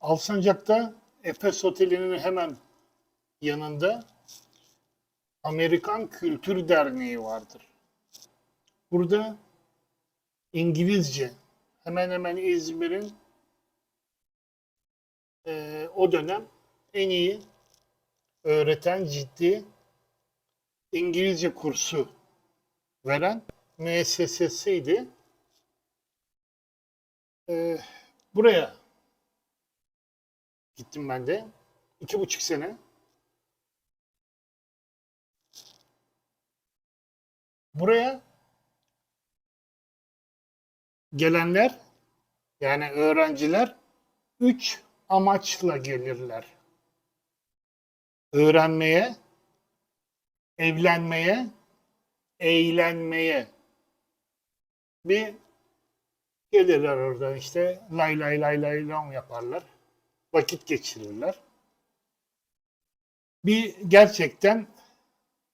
Alsancak'ta Efes Oteli'nin hemen yanında Amerikan Kültür Derneği vardır. Burada İngilizce hemen hemen İzmir'in eee, o dönem en iyi öğreten ciddi İngilizce kursu veren müessesesiydi. Eee, buraya gittim ben de. iki buçuk sene. Buraya gelenler yani öğrenciler üç amaçla gelirler. Öğrenmeye, evlenmeye, eğlenmeye. Bir gelirler oradan işte lay lay lay lay lam yaparlar. Vakit geçirirler. Bir gerçekten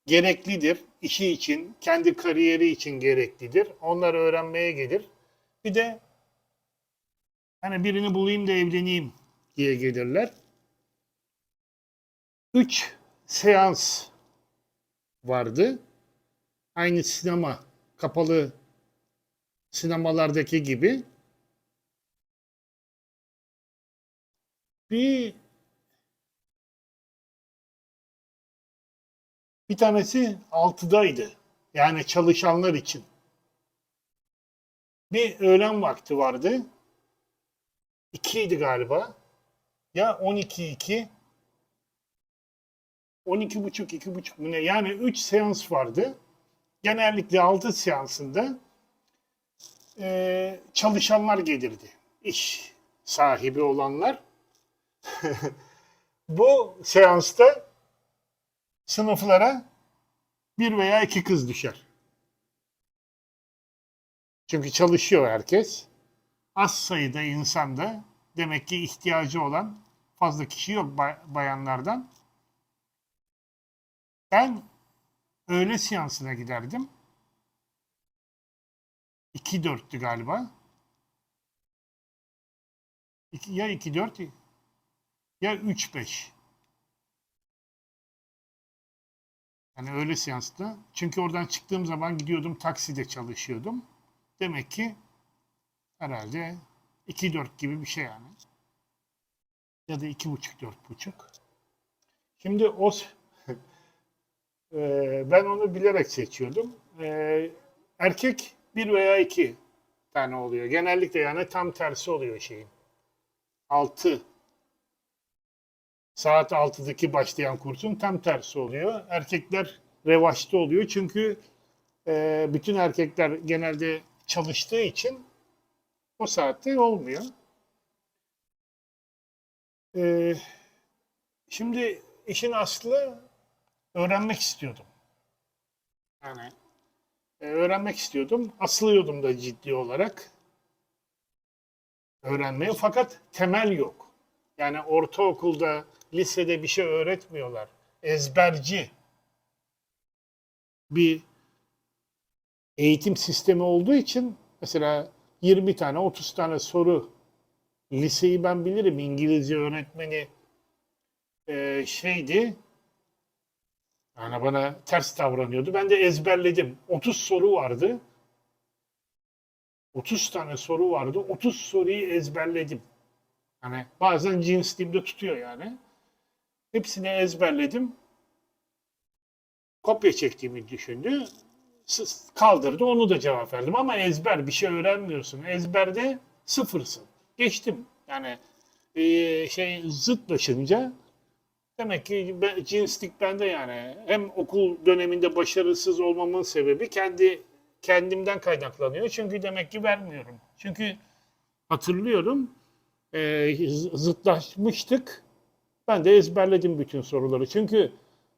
gereklidir. işi için, kendi kariyeri için gereklidir. Onlar öğrenmeye gelir. Bir de hani birini bulayım da evleneyim diye gelirler. Üç seans vardı. Aynı sinema, kapalı sinemalardaki gibi. Bir bir tanesi 6'daydı. Yani çalışanlar için. Bir öğlen vakti vardı. 2 idi galiba. Ya 12 2 12 buçuk 2 buçuk mu ne? Yani 3 seans vardı. Genellikle 6 seansında eee, çalışanlar gelirdi. İş sahibi olanlar. Bu seansta sınıflara bir veya iki kız düşer. Çünkü çalışıyor herkes. Az sayıda insanda demek ki ihtiyacı olan fazla kişi yok bay- bayanlardan. Ben öğle seansına giderdim. 2-4'tü galiba. İki- ya 2-4 ya 3-5. Yani öğle seansta. Çünkü oradan çıktığım zaman gidiyordum takside çalışıyordum. Demek ki herhalde 2-4 gibi bir şey yani. Ya da 2,5-4,5. Şimdi o Eee, ben onu bilerek seçiyordum. Eee, erkek bir veya iki tane oluyor. Genellikle yani tam tersi oluyor şeyin. 6 saat 6'daki başlayan kursun tam tersi oluyor. Erkekler revaçta oluyor. Çünkü e, bütün erkekler genelde çalıştığı için o saatte olmuyor. E, şimdi işin aslı öğrenmek istiyordum. Yani e, öğrenmek istiyordum. Asılıyordum da ciddi olarak öğrenmeye. Fakat temel yok. Yani ortaokulda, lisede bir şey öğretmiyorlar. Ezberci bir eğitim sistemi olduğu için mesela 20 tane, 30 tane soru liseyi ben bilirim. İngilizce öğretmeni e, şeydi. Yani bana ters davranıyordu. Ben de ezberledim. 30 soru vardı. 30 tane soru vardı. 30 soruyu ezberledim. Hani bazen cins dibde tutuyor yani. Hepsini ezberledim. Kopya çektiğimi düşündü. Kaldırdı onu da cevap verdim ama ezber bir şey öğrenmiyorsun. Ezberde sıfırsın. Geçtim. Yani eee, şey zıtlaşınca demek ki ben, cinslik bende yani. Hem okul döneminde başarısız olmamın sebebi kendi kendimden kaynaklanıyor. Çünkü demek ki vermiyorum. Çünkü hatırlıyorum e, zıtlaşmıştık. Ben de ezberledim bütün soruları. Çünkü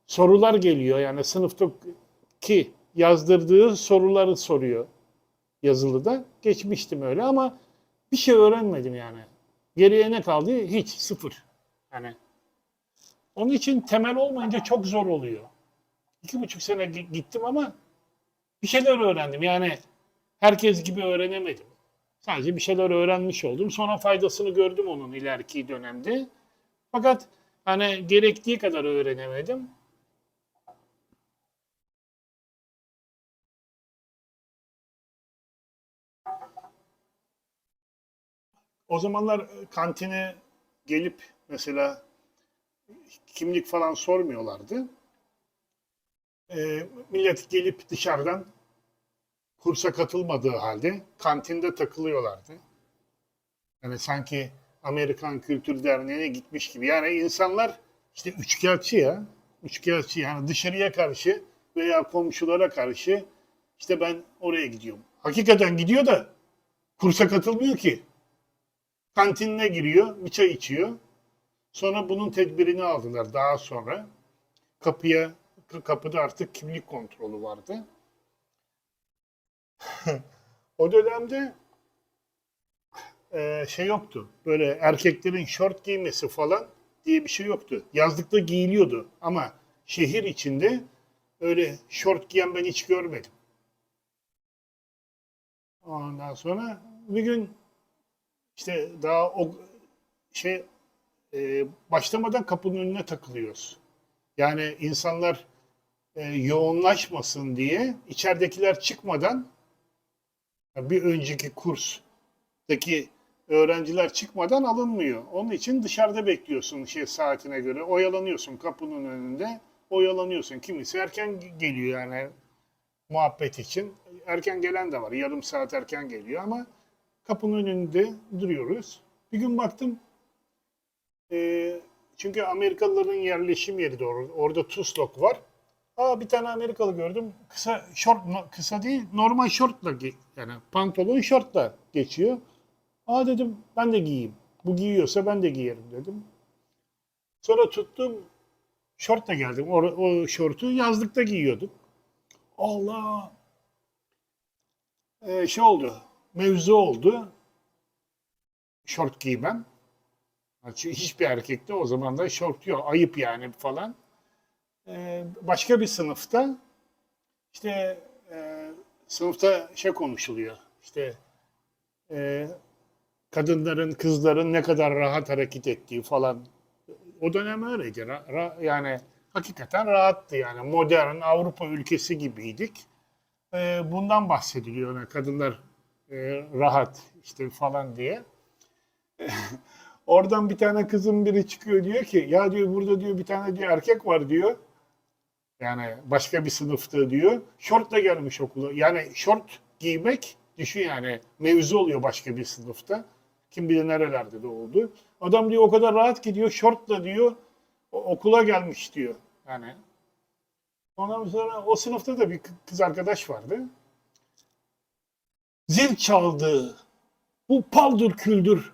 sorular geliyor yani sınıftaki yazdırdığı soruları soruyor yazılıda. Geçmiştim öyle ama bir şey öğrenmedim yani. Geriye ne kaldı? Hiç sıfır. Yani onun için temel olmayınca çok zor oluyor. İki buçuk sene gi- gittim ama bir şeyler öğrendim. Yani herkes gibi öğrenemedim. Sadece bir şeyler öğrenmiş oldum. Sonra faydasını gördüm onun ileriki dönemde. Fakat hani gerektiği kadar öğrenemedim. O zamanlar e, kantine gelip mesela kimlik falan sormuyorlardı. E, millet gelip dışarıdan kursa katılmadığı halde kantinde takılıyorlardı. Yani sanki Amerikan Kültür Derneği'ne gitmiş gibi. Yani insanlar işte üçkağıtçı ya. Üçkağıtçı yani dışarıya karşı veya komşulara karşı işte ben oraya gidiyorum. Hakikaten gidiyor da kursa katılmıyor ki. Kantinine giriyor, bir çay içiyor. Sonra bunun tedbirini aldılar daha sonra. Kapıya, kapıda artık kimlik kontrolü vardı. o dönemde e, şey yoktu. Böyle erkeklerin şort giymesi falan diye bir şey yoktu. Yazlıkta giyiliyordu ama şehir içinde öyle şort giyen ben hiç görmedim. Ondan sonra bir gün işte daha o şey e, başlamadan kapının önüne takılıyoruz. Yani insanlar e, yoğunlaşmasın diye içeridekiler çıkmadan bir önceki kurstaki öğrenciler çıkmadan alınmıyor. Onun için dışarıda bekliyorsun şey saatine göre. Oyalanıyorsun kapının önünde. Oyalanıyorsun. Kimisi erken geliyor yani muhabbet için. Erken gelen de var. Yarım saat erken geliyor ama kapının önünde duruyoruz. Bir gün baktım e, çünkü Amerikalıların yerleşim yeri de orada. Orada Tuslok var. Aa bir tane Amerikalı gördüm. Kısa şort kısa değil normal şortla yani pantolon şortla geçiyor. Aa dedim ben de giyeyim. Bu giyiyorsa ben de giyerim dedim. Sonra tuttum şortla geldim. O, o şortu yazlıkta giyiyordum. Allah Ee, şey oldu. Mevzu oldu. Şort giymem. Hiçbir erkekte o zaman da şort yok. Ayıp yani falan. Ee, başka bir sınıfta işte e, sınıfta şey konuşuluyor. İşte e, kadınların, kızların ne kadar rahat hareket ettiği falan. O dönem öyleydi. Ra- ra- yani hakikaten rahattı yani. Modern Avrupa ülkesi gibiydik. E, bundan bahsediliyor. Yani kadınlar e, rahat işte falan diye. Oradan bir tane kızın biri çıkıyor diyor ki ya diyor burada diyor bir tane diyor erkek var diyor. Yani başka bir sınıfta diyor. Şortla gelmiş okula. Yani şort giymek düşün yani mevzu oluyor başka bir sınıfta. Kim bilir nerelerde de oldu. Adam diyor o kadar rahat ki diyor şortla diyor okula gelmiş diyor. Yani ondan sonra o sınıfta da bir kı- kız arkadaş vardı. Zil çaldı. Bu paldır küldür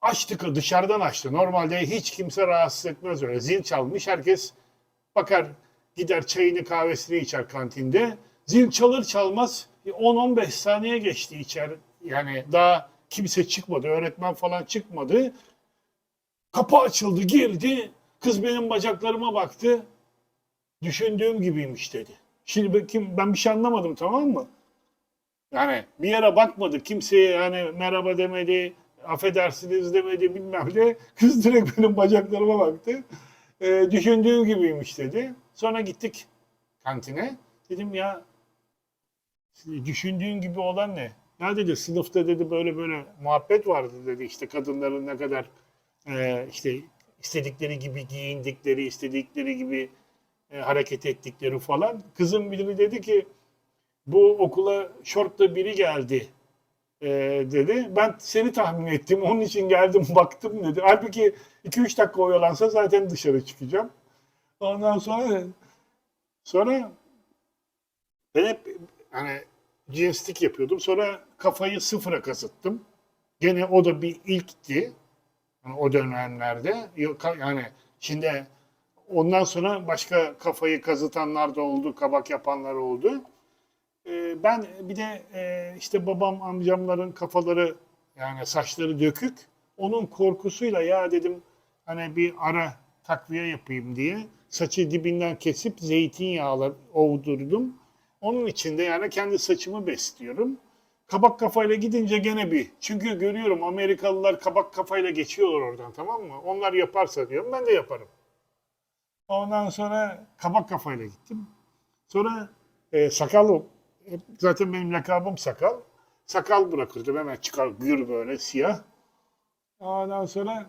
açtı dışarıdan açtı. Normalde hiç kimse rahatsız etmez öyle. Zil çalmış herkes bakar gider çayını kahvesini içer kantinde. Zil çalır çalmaz 10-15 saniye geçti içer. Yani daha kimse çıkmadı. Öğretmen falan çıkmadı. Kapı açıldı girdi. Kız benim bacaklarıma baktı. Düşündüğüm gibiymiş dedi. Şimdi kim, ben bir şey anlamadım tamam mı? Yani bir yere bakmadı. Kimseye yani merhaba demedi, affedersiniz demedi bilmem ne. Kız direkt benim bacaklarıma baktı. Ee, düşündüğüm gibiymiş dedi. Sonra gittik kantine. Dedim ya düşündüğün gibi olan ne? Ya dedi sınıfta dedi böyle böyle muhabbet vardı dedi işte kadınların ne kadar e, işte istedikleri gibi giyindikleri, istedikleri gibi e, hareket ettikleri falan. Kızım biri dedi ki bu okula şortla biri geldi e, dedi. Ben seni tahmin ettim. Onun için geldim baktım dedi. Halbuki 2-3 dakika oyalansa zaten dışarı çıkacağım. Ondan sonra sonra ben hep hani cinslik yapıyordum. Sonra kafayı sıfıra kazıttım. Gene o da bir ilkti. Yani o dönemlerde. Yani şimdi ondan sonra başka kafayı kazıtanlar da oldu, kabak yapanlar oldu. Ee, ben bir de e, işte babam amcamların kafaları yani saçları dökük. Onun korkusuyla ya dedim hani bir ara takviye yapayım diye saçı dibinden kesip zeytinyağla ovdurdum. Onun için de yani kendi saçımı besliyorum. kabak kafayla gidince gene bir. Çünkü görüyorum Amerikalılar kabak kafayla geçiyorlar oradan tamam mı? Onlar yaparsa diyorum ben de yaparım. Ondan sonra kabak kafayla gittim. Sonra e, sakal zaten benim lakabım sakal. Sakal bırakırdım hemen çıkar gür böyle siyah. Ondan sonra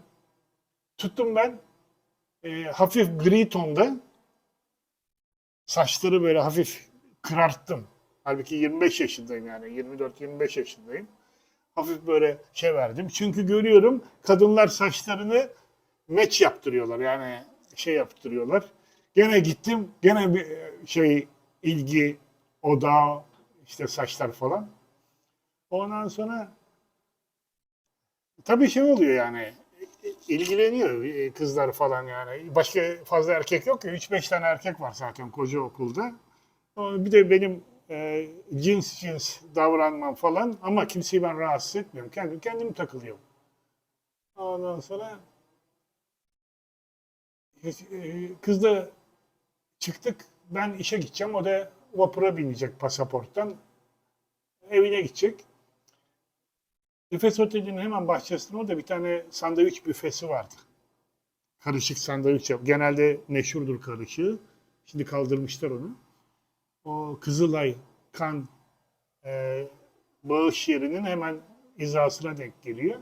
tuttum ben e, hafif gri tonda saçları böyle hafif kırarttım. Halbuki 25 yaşındayım yani 24-25 yaşındayım. Hafif böyle şey verdim. Çünkü görüyorum kadınlar saçlarını meç yaptırıyorlar yani şey yaptırıyorlar. Gene gittim gene bir şey ilgi odağı işte saçlar falan. Ondan sonra tabii şey oluyor yani ilgileniyor e, kızlar falan yani. Başka fazla erkek yok ya. 3-5 tane erkek var zaten koca okulda. Bir de benim e, cins cins davranmam falan ama kimseyi ben rahatsız etmiyorum. Kendim kendim takılıyorum. Ondan sonra e, kızla çıktık. Ben işe gideceğim. O da vapura binecek pasaporttan. Evine gidecek. Efes Oteli'nin hemen bahçesinde orada bir tane sandviç büfesi vardı. Karışık sandviç yap. Genelde meşhurdur karışığı. Şimdi kaldırmışlar onu. O Kızılay kan e, bağış yerinin hemen hizasına denk geliyor.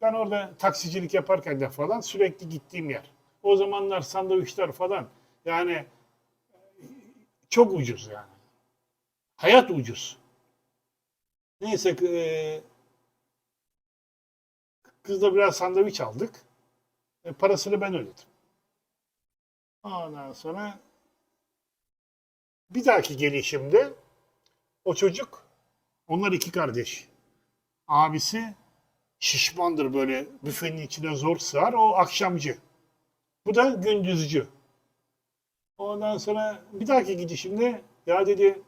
Ben orada taksicilik yaparken de falan sürekli gittiğim yer. O zamanlar sandviçler falan yani e, çok ucuz yani. Hayat ucuz. Neyse e, Kızla biraz sandviç aldık. E, parasını ben ödedim. Ondan sonra bir dahaki gelişimde o çocuk, onlar iki kardeş. Abisi şişmandır böyle büfenin içine zor sığar. O akşamcı. Bu da gündüzcü. Ondan sonra bir dahaki gidişimde ya dedi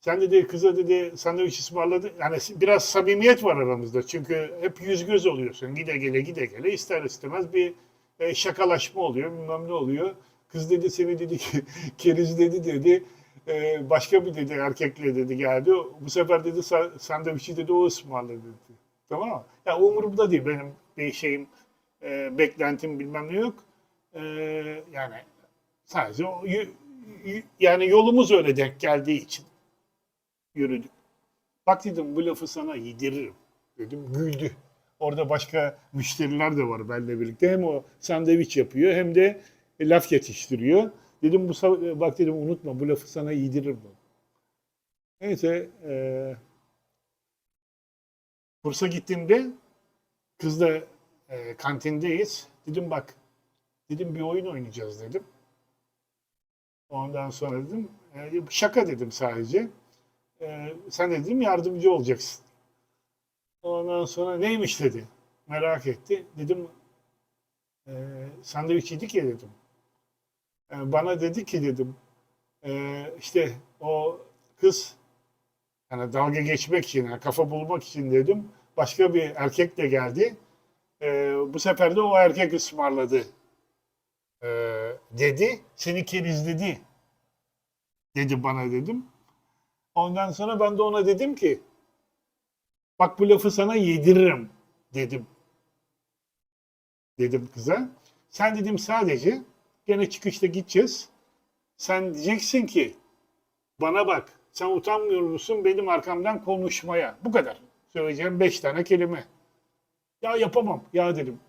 sen dedi kıza dedi sandviç ısmarladı. Yani biraz samimiyet var aramızda. Çünkü hep yüz göz oluyorsun. Gide gele gide gele ister istemez bir e, şakalaşma oluyor. Bilmem ne oluyor. Kız dedi seni dedi ki keriz dedi dedi. E, başka bir dedi erkekle dedi geldi. Bu sefer dedi sa- sandviçi dedi o ısmarladı dedi. Tamam mı? Ya umurumda değil benim bir şeyim e, beklentim bilmem ne yok. E, yani sadece o, yani yolumuz öyle denk geldiği için yürüdük. Bak dedim bu lafı sana yediririm dedim. Güldü. Orada başka müşteriler de var benimle birlikte. Hem o sandviç yapıyor hem de e, laf yetiştiriyor. Dedim bu bak dedim unutma bu lafı sana yediririm. dedim. Neyse e, kursa gittiğimde kızla e, kantindeyiz. Dedim bak dedim bir oyun oynayacağız dedim. Ondan sonra dedim e, şaka dedim sadece. Ee, sen de dedim yardımcı olacaksın. Ondan sonra neymiş dedi. Merak etti. Dedim e, sandviç yedik ya dedim. E, bana dedi ki dedim e, işte o kız yani dalga geçmek için, yani kafa bulmak için dedim. Başka bir erkek de geldi. E, bu sefer de o erkek ısmarladı. Dedi. Seni kerizledi. Dedi bana dedim. Ondan sonra ben de ona dedim ki bak bu lafı sana yediririm dedim. Dedim kıza. Sen dedim sadece gene çıkışta gideceğiz. Sen diyeceksin ki bana bak sen utanmıyor musun benim arkamdan konuşmaya. Bu kadar. Söyleyeceğim beş tane kelime. Ya yapamam. Ya dedim.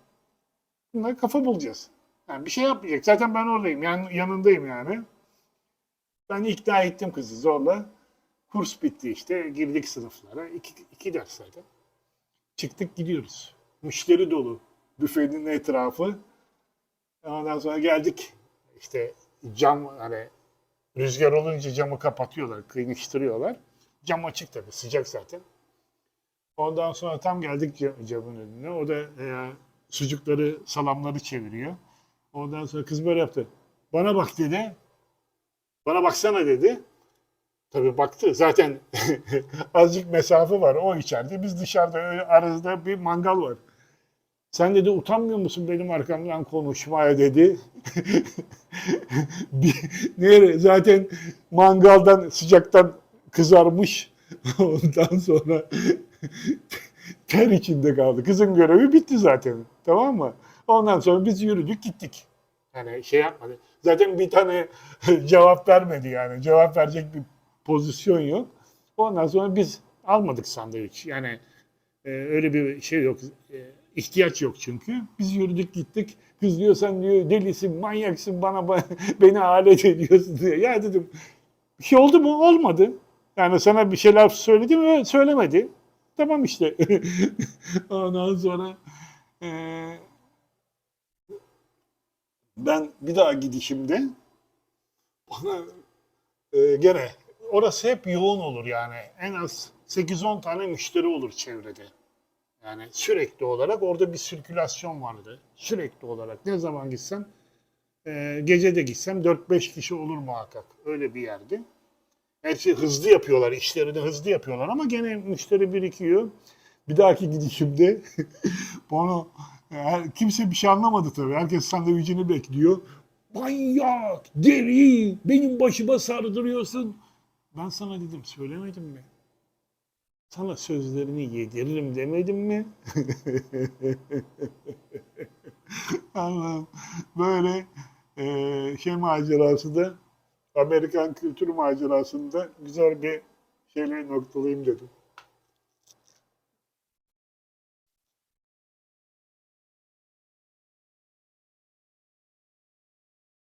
Bunlar kafa bulacağız. Yani bir şey yapmayacak. Zaten ben oradayım. Yan, yanındayım yani. Ben ikna ettim kızı zorla. Kurs bitti işte. Girdik sınıflara. İki, iki ders zaten. Çıktık gidiyoruz. Müşteri dolu. Büfenin etrafı. Ondan sonra geldik. İşte cam hani rüzgar olunca camı kapatıyorlar. Kıymıştırıyorlar. Cam açık tabii. Sıcak zaten. Ondan sonra tam geldik cam- camın önüne. O da e, sucukları, salamları çeviriyor. Ondan sonra kız böyle yaptı. Bana bak dedi. Bana baksana dedi. Tabii baktı. Zaten azıcık mesafe var. O içeride. Biz dışarıda öyle bir mangal var. Sen dedi utanmıyor musun benim arkamdan konuşmaya dedi. bir, zaten mangaldan sıcaktan kızarmış Ondan sonra ter içinde kaldı. Kızın görevi bitti zaten. Tamam mı? Ondan sonra biz yürüdük gittik. Yani şey yapmadı. Zaten bir tane cevap vermedi yani. Cevap verecek bir Pozisyon yok. Ondan sonra biz almadık sandviç. Yani e, öyle bir şey yok. E, ihtiyaç yok çünkü. Biz yürüdük gittik. Kız diyor sen diyor delisin, manyaksın bana ba- beni alet ediyorsun diyor. Ya dedim Bir şey oldu mu? Olmadı. Yani sana bir şeyler söyledi mi? Söylemedi. tamam işte. Ondan sonra eee, ben bir daha gidişimde Bana e, gene orası hep yoğun olur yani. En az 8-10 tane müşteri olur çevrede. Yani sürekli olarak orada bir sirkülasyon vardı. Sürekli olarak. Ne zaman gitsem e, gece de gitsem 4-5 kişi olur muhakkak. Öyle bir yerdi. Gerçi hızlı yapıyorlar. işleri hızlı yapıyorlar ama gene müşteri birikiyor. bir dahaki gidişimde bunu her- kimse bir şey anlamadı tabii. Herkes sandviçini bekliyor. Manyak, deli, benim başıma sardırıyorsun. Ben sana dedim söylemedim mi? Sana sözlerini yediririm demedim mi? Allah'ım böyle eee, şey macerası da Amerikan kültür macerasında güzel bir şeyle noktalayayım dedim.